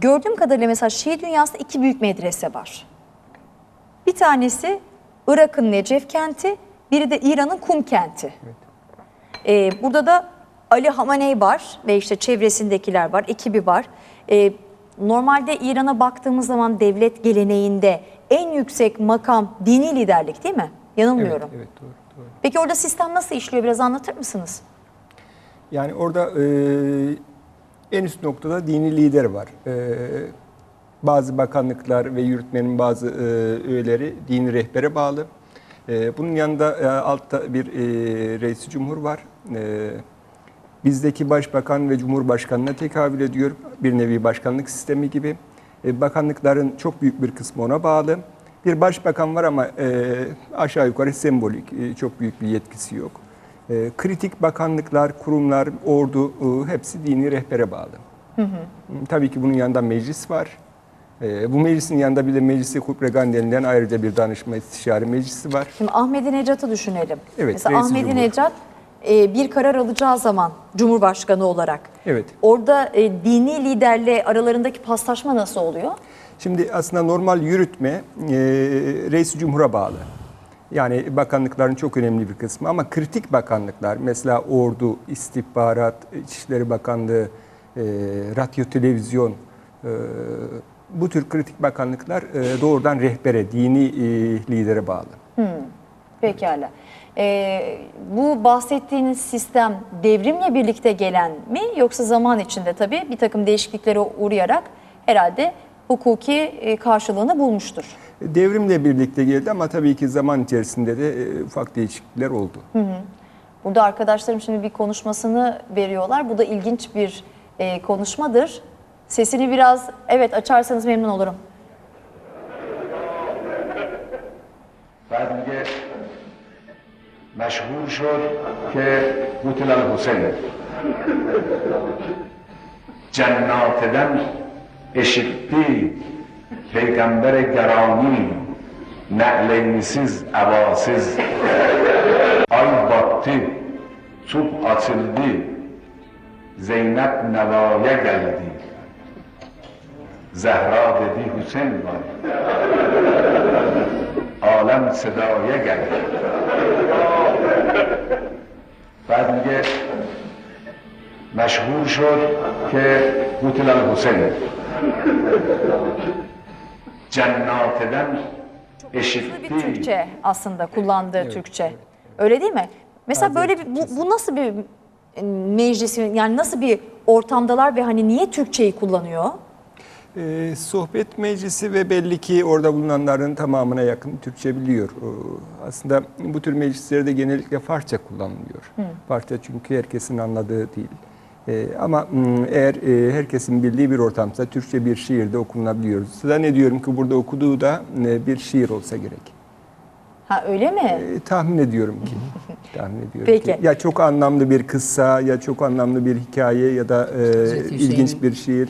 Gördüğüm kadarıyla mesela Şii dünyasında iki büyük medrese var. Bir tanesi Irak'ın Necef kenti, biri de İran'ın Kum kenti. Ee, burada da Ali Hamaney var ve işte çevresindekiler var, ekibi var. Ee, normalde İran'a baktığımız zaman devlet geleneğinde en yüksek makam dini liderlik değil mi? Yanılmıyorum. Evet, evet doğru, doğru. Peki orada sistem nasıl işliyor biraz anlatır mısınız? Yani orada e, en üst noktada dini lider var. E, bazı bakanlıklar ve yürütmenin bazı e, üyeleri dini rehbere bağlı. E, bunun yanında e, altta bir e, reisi cumhur var. E, bizdeki başbakan ve cumhurbaşkanına tekabül ediyor. Bir nevi başkanlık sistemi gibi. E, bakanlıkların çok büyük bir kısmı ona bağlı. Bir başbakan var ama e, aşağı yukarı sembolik, e, çok büyük bir yetkisi yok. E, kritik bakanlıklar, kurumlar, ordu e, hepsi dini rehbere bağlı. Tabii ki bunun yanında meclis var. E, bu meclisin yanında bir de Meclisi Kubregan denilen ayrıca bir danışma istişare meclisi var. Şimdi Ahmedi Necat'ı düşünelim. Evet, Mesela Ahmedi cumhur. Necat e, bir karar alacağı zaman Cumhurbaşkanı olarak Evet. orada e, dini liderle aralarındaki paslaşma nasıl oluyor? Şimdi aslında normal yürütme e, reis cumhura bağlı. Yani bakanlıkların çok önemli bir kısmı ama kritik bakanlıklar mesela ordu, istihbarat, İçişleri Bakanlığı, e, radyo, televizyon e, bu tür kritik bakanlıklar e, doğrudan rehbere, dini e, lidere bağlı. Pekala. E, bu bahsettiğiniz sistem devrimle birlikte gelen mi yoksa zaman içinde tabii bir takım değişikliklere uğrayarak herhalde hukuki e, karşılığını bulmuştur Devrimle birlikte geldi ama tabii ki zaman içerisinde de e, ufak değişiklikler oldu. Burada arkadaşlarım şimdi bir konuşmasını veriyorlar. Bu da ilginç bir e, konuşmadır. Sesini biraz evet açarsanız memnun olurum. بعد میگه مشهور شد که قتل الحسین جناتدن پیغمبر گرامی نقل میسیز عواسیز. آی باتی توب آتیلدی زینب نوایه گلدی. زهرا دیدی حسین بای عالم صدایه گلدی. بعد میگه مشهور شد که قتل حسین cennat eden eşittir. bir Türkçe aslında kullandığı evet. Türkçe. Öyle değil mi? Mesela böyle bir, bu, bu nasıl bir e, meclisin yani nasıl bir ortamdalar ve hani niye Türkçeyi kullanıyor? Ee, sohbet meclisi ve belli ki orada bulunanların tamamına yakın Türkçe biliyor. Ee, aslında bu tür meclislerde genellikle Farsça kullanılıyor. Hı. Farsça çünkü herkesin anladığı değil. Ee, ama eğer e, herkesin bildiği bir ortamsa Türkçe bir şiir de okunabiliyor. Zannediyorum ki burada okuduğu da e, bir şiir olsa gerek. Ha öyle mi? E, tahmin ediyorum ki. tahmin ediyorum Peki. ki. Ya çok anlamlı bir kıssa ya çok anlamlı bir hikaye ya da e, Hazreti ilginç bir şiir.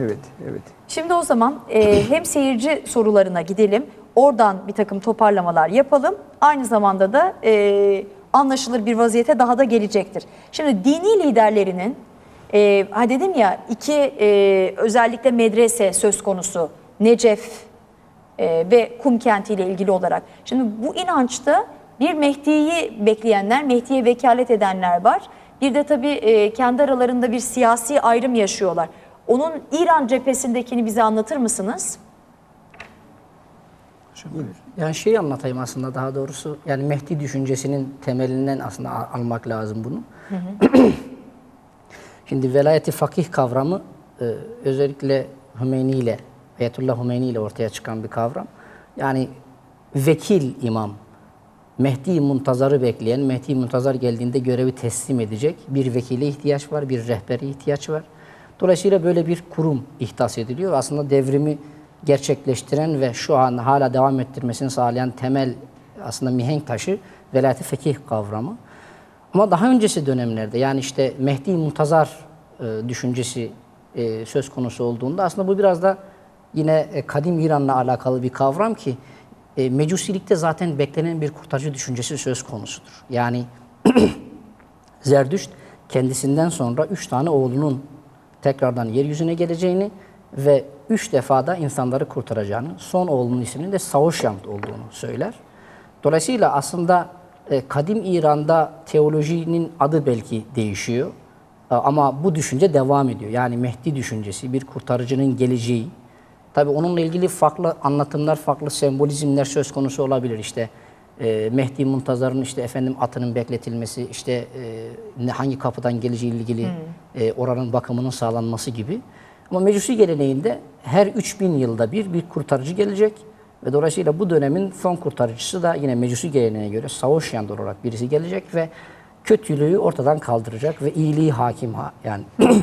Evet, evet. Şimdi o zaman e, hem seyirci sorularına gidelim, oradan bir takım toparlamalar yapalım. Aynı zamanda da e, anlaşılır bir vaziyete daha da gelecektir. Şimdi dini liderlerinin, e, ha dedim ya iki e, özellikle medrese söz konusu, Necef e, ve Kum kentiyle ilgili olarak. Şimdi bu inançta bir Mehdi'yi bekleyenler, Mehdi'ye vekalet edenler var. Bir de tabii e, kendi aralarında bir siyasi ayrım yaşıyorlar. Onun İran cephesindekini bize anlatır mısınız? Yani şeyi anlatayım aslında daha doğrusu. Yani Mehdi düşüncesinin temelinden aslında al- almak lazım bunu. Şimdi velayeti fakih kavramı e, özellikle Hümeyni ile, Ayetullah Hümeyni ile ortaya çıkan bir kavram. Yani vekil imam, Mehdi Muntazar'ı bekleyen, Mehdi Muntazar geldiğinde görevi teslim edecek bir vekile ihtiyaç var, bir rehbere ihtiyaç var. Dolayısıyla böyle bir kurum ihdas ediliyor. Aslında devrimi gerçekleştiren ve şu an hala devam ettirmesini sağlayan temel aslında mihenk taşı velayet-i fekih kavramı. Ama daha öncesi dönemlerde yani işte Mehdi Muntazar e, düşüncesi e, söz konusu olduğunda aslında bu biraz da yine e, kadim İran'la alakalı bir kavram ki e, mecusilikte zaten beklenen bir kurtarıcı düşüncesi söz konusudur. Yani Zerdüşt kendisinden sonra üç tane oğlunun tekrardan yeryüzüne geleceğini ve üç defada insanları kurtaracağını, son oğlunun isminin de Savaşyant olduğunu söyler. Dolayısıyla aslında e, kadim İran'da teolojinin adı belki değişiyor E, ama bu düşünce devam ediyor. Yani Mehdi düşüncesi, bir kurtarıcının geleceği. Tabi onunla ilgili farklı anlatımlar, farklı sembolizmler söz konusu olabilir. İşte e, Mehdi Muntazar'ın işte efendim atının bekletilmesi, işte e, hangi kapıdan geleceği ilgili e, oranın bakımının sağlanması gibi. Ama Mecusi geleneğinde her 3000 yılda bir bir kurtarıcı gelecek ve dolayısıyla bu dönemin son kurtarıcısı da yine Mecusi geleneğine göre Savaşyan olarak birisi gelecek ve kötülüğü ortadan kaldıracak ve iyiliği hakim ha- yani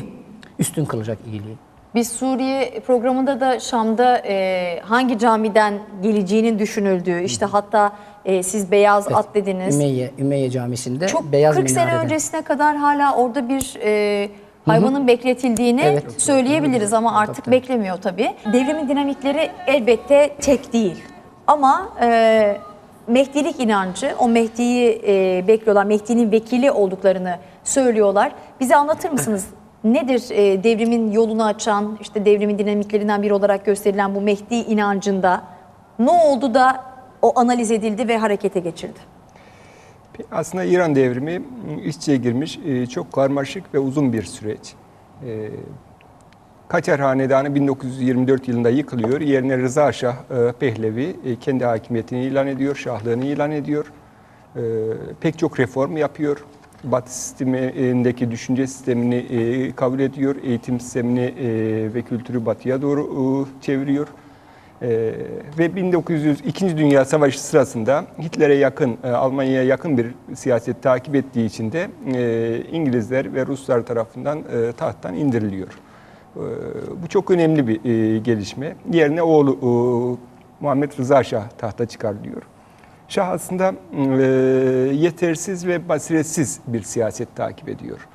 üstün kılacak iyiliği. Biz Suriye programında da Şam'da e, hangi camiden geleceğinin düşünüldüğü, işte hatta e, siz beyaz at dediniz. Ümeyye, Ümeyye Camii'nde Çok beyaz 40 sene minarede. öncesine kadar hala orada bir e, hayvanın bekletildiğini Evet. söyleyebiliriz ama artık beklemiyor tabii. Devrimin dinamikleri elbette tek değil. Ama e, Mehdilik inancı, o Mehdi'yi e, bekliyorlar, Mehdi'nin vekili olduklarını söylüyorlar. Bize anlatır mısınız? Nedir e, devrimin yolunu açan, işte devrimin dinamiklerinden biri olarak gösterilen bu Mehdi inancında ne oldu da o analiz edildi ve harekete geçildi? Aslında İran devrimi işçiye girmiş e, çok karmaşık ve uzun bir süreç. E, Kaçar Hanedanı 1924 yılında yıkılıyor. Yerine Rıza Şah e, Pehlevi kendi hakimiyetini ilan ediyor, şahlığını ilan ediyor. Pek çok reform yapıyor. Batı sistemindeki düşünce sistemini kabul ediyor. Eğitim sistemini ve kültürü batıya doğru çeviriyor. Ee, ve 1902. Dünya Savaşı sırasında Hitler'e yakın, e, Almanya'ya yakın bir siyaset takip ettiği için de e, İngilizler ve Ruslar tarafından e, tahttan indiriliyor. E, bu çok önemli bir e, gelişme. Yerine oğlu e, Muhammed Rıza Şah tahta çıkarılıyor. Şah aslında e, yetersiz ve basiretsiz bir siyaset takip ediyor.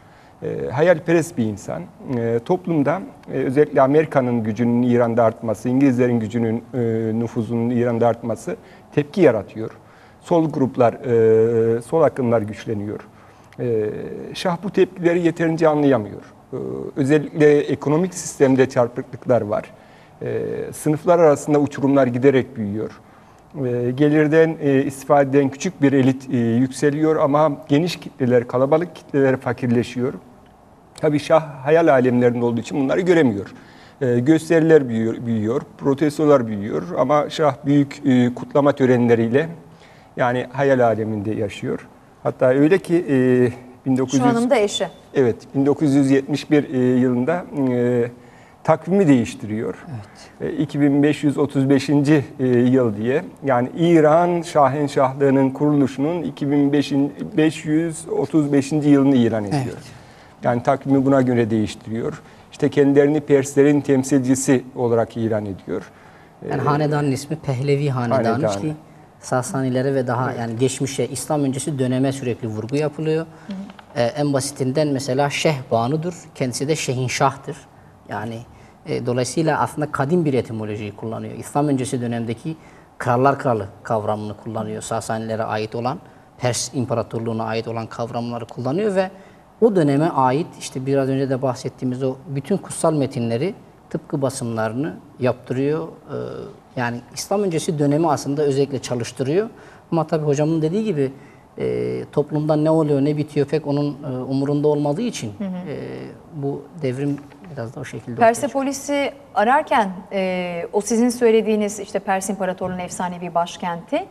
E, hayalperest bir insan. E, toplumda e, özellikle Amerika'nın gücünün İran'da artması, İngilizlerin gücünün e, nüfuzunun İran'da artması tepki yaratıyor. Sol gruplar, e, sol akımlar güçleniyor. E, Şah bu tepkileri yeterince anlayamıyor. E, özellikle ekonomik sistemde çarpıklıklar var. E, sınıflar arasında uçurumlar giderek büyüyor. E, gelirden e, istifade eden küçük bir elit e, yükseliyor ama geniş kitleler, kalabalık kitleler fakirleşiyor. Tabii Şah hayal alemlerinde olduğu için bunları göremiyor. E, gösteriler büyüyor, büyüyor, protestolar büyüyor ama Şah büyük e, kutlama törenleriyle yani hayal aleminde yaşıyor. Hatta öyle ki e, 1900 Şu hanım da eşi. Evet, 1971 e, yılında e, takvimi değiştiriyor. E, 2535. e, yıl diye. Yani İran Şahenşahlığının kuruluşunun 2535. yılını ilan ediyor. Evet. Yani takvimi buna göre değiştiriyor. İşte kendilerini Perslerin temsilcisi olarak ilan ediyor. Yani hanedanın ismi Pehlevi Hanedanı Hanedanı. ki Sasanilere ve daha yani geçmişe, İslam öncesi döneme sürekli vurgu yapılıyor. Ee, en basitinden mesela Şeyh Banu'dur. Kendisi de Şehinşah'tır. Yani e, dolayısıyla aslında kadim bir etimolojiyi kullanıyor. İslam öncesi dönemdeki krallar kralı kavramını kullanıyor. Sasanilere ait olan, Pers İmparatorluğu'na ait olan kavramları kullanıyor ve o döneme ait işte biraz önce de bahsettiğimiz o bütün kutsal metinleri tıpkı basımlarını yaptırıyor. Ee, yani İslam öncesi dönemi aslında özellikle çalıştırıyor. Ama tabii hocamın dediği gibi e, toplumda ne oluyor ne bitiyor pek onun e, umurunda olmadığı için e, bu devrim biraz da o şekilde. Persepolis'i ararken e, o sizin söylediğiniz işte Pers İmparatorluğu'nun efsanevi başkenti.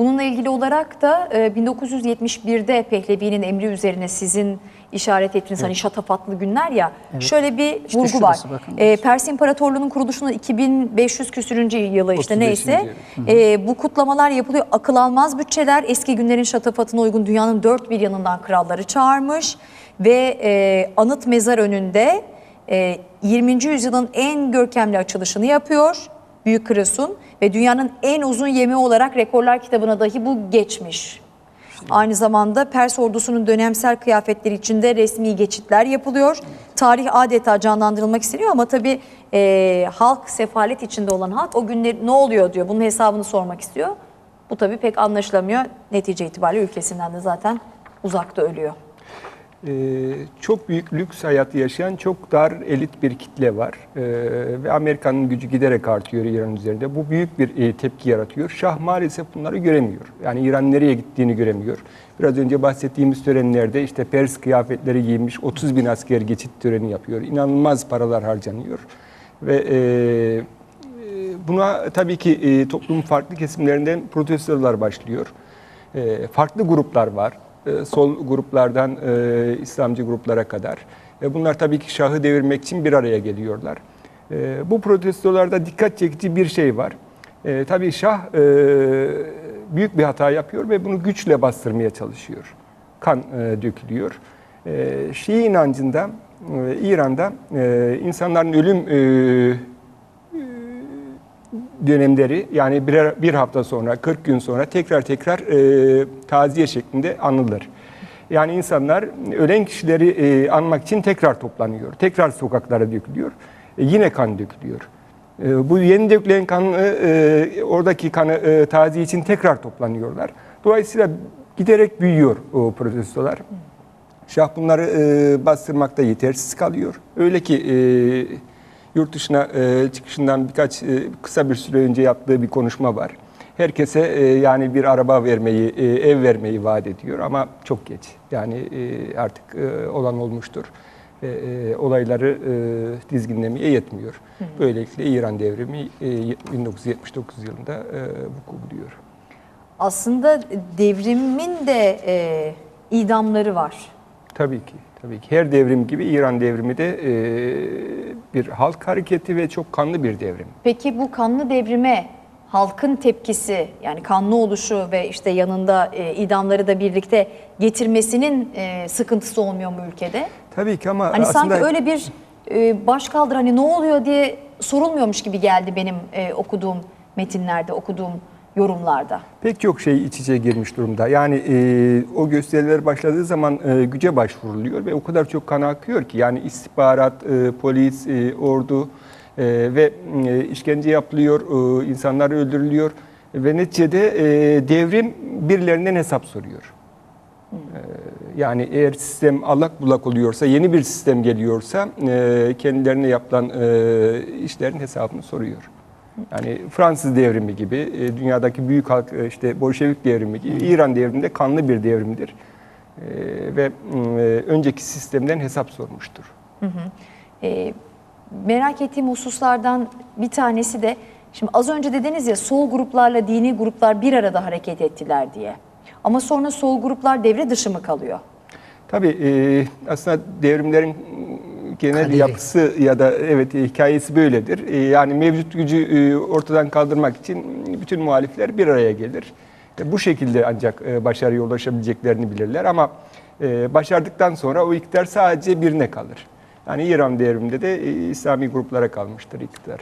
Bununla ilgili olarak da e, 1971'de Pehlevi'nin emri üzerine sizin işaret ettiğiniz hani şatafatlı günler ya şöyle bir İşte vurgu var. bakın. E, Pers İmparatorluğu'nun kuruluşunun 2500 küsürüncü yılı işte 35. neyse e, bu kutlamalar yapılıyor. Akıl almaz bütçeler eski günlerin şatafatına uygun dünyanın dört bir yanından kralları çağırmış ve e, anıt mezar önünde e, 20. yüzyılın en görkemli açılışını yapıyor Büyük Kırasun ve dünyanın en uzun yemeği olarak rekorlar kitabına dahi bu geçmiş. Aynı zamanda Pers ordusunun dönemsel kıyafetleri içinde resmi geçitler yapılıyor. Tarih adeta canlandırılmak isteniyor ama tabii e, halk sefalet içinde olan halk o günler ne oluyor diyor. Bunun hesabını sormak istiyor. Bu tabii pek anlaşılamıyor. Netice itibariyle ülkesinden de zaten uzakta ölüyor. E, çok büyük lüks hayatı yaşayan çok dar elit bir kitle var. E, ve Amerika'nın gücü giderek artıyor İran üzerinde. Bu büyük bir e, tepki yaratıyor. Şah maalesef bunları göremiyor. Yani İran nereye gittiğini göremiyor. Biraz önce bahsettiğimiz törenlerde işte Pers kıyafetleri giymiş 30 bin asker geçit töreni yapıyor. İnanılmaz paralar harcanıyor. Ve e, e, buna tabii ki e, toplumun farklı kesimlerinden protestolar başlıyor. E, farklı gruplar var. E, sol gruplardan e, İslamcı gruplara kadar. Ve bunlar tabii ki Şah'ı devirmek için bir araya geliyorlar. E, bu protestolarda dikkat çekici bir şey var. E, tabii Şah e, büyük bir hata yapıyor ve bunu güçle bastırmaya çalışıyor. Kan e, dökülüyor. E, Şii inancında e, İran'da e, insanların ölüm e, dönemleri yani bir, bir hafta sonra 40 gün sonra tekrar tekrar e, taziye şeklinde anılır. Yani insanlar ölen kişileri e, anmak için tekrar toplanıyor. Tekrar sokaklara dökülüyor. E, yine kan dökülüyor. E, bu yeni dökülen kanı e, oradaki kanı e, taziye için tekrar toplanıyorlar. Dolayısıyla giderek büyüyor o protestolar. Şah bunları e, bastırmakta yetersiz kalıyor. Öyle ki e, yurt dışına e, çıkışından birkaç e, kısa bir süre önce yaptığı bir konuşma var. Herkese e, yani bir araba vermeyi, e, ev vermeyi vaat ediyor ama çok geç. Yani e, artık e, olan olmuştur. E, e, olayları e, dizginlemeye yetmiyor. Böylelikle İran devrimi e, 1979 yılında e, vuku buluyor. Aslında devrimin de e, idamları var. Tabii ki. Tabii ki. Her devrim gibi İran devrimi de e, bir halk hareketi ve çok kanlı bir devrim. Peki bu kanlı devrime halkın tepkisi yani kanlı oluşu ve işte yanında e, idamları da birlikte getirmesinin e, sıkıntısı olmuyor mu ülkede? Tabii ki ama Hani aslında sanki öyle bir e, başkaldır hani ne oluyor diye sorulmuyormuş gibi geldi benim e, okuduğum metinlerde, okuduğum yorumlarda. pek çok şey iç içe girmiş durumda. Yani e, o gösteriler başladığı zaman e, güce başvuruluyor ve o kadar çok kan akıyor ki yani istihbarat, e, polis, e, ordu e, ve e, işkence yapılıyor, e, insanlar öldürülüyor ve neticede e, devrim birilerinden hesap soruyor. Yani eğer sistem allak bullak oluyorsa, yeni bir sistem geliyorsa e, kendilerine yapılan e, işlerin hesabını soruyor. Yani Fransız devrimi gibi, e, dünyadaki büyük halk e, işte Bolşevik devrimi gibi, İran devrimi de kanlı bir devrimdir. E, ve e, önceki sistemden hesap sormuştur. E, merak ettiğim hususlardan bir tanesi de şimdi az önce dediniz ya sol gruplarla dini gruplar bir arada hareket ettiler diye. Ama sonra sol gruplar devre dışı mı kalıyor? Tabii e, aslında devrimlerin genel Kaderi. yapısı ya da evet hikayesi böyledir. E, yani mevcut gücü e, ortadan kaldırmak için bütün muhalifler bir araya gelir. E, bu şekilde ancak başarıya ulaşabileceklerini bilirler ama başardıktan sonra o iktidar sadece birine kalır. Yani İran devriminde de İslami gruplara kalmıştır iktidar.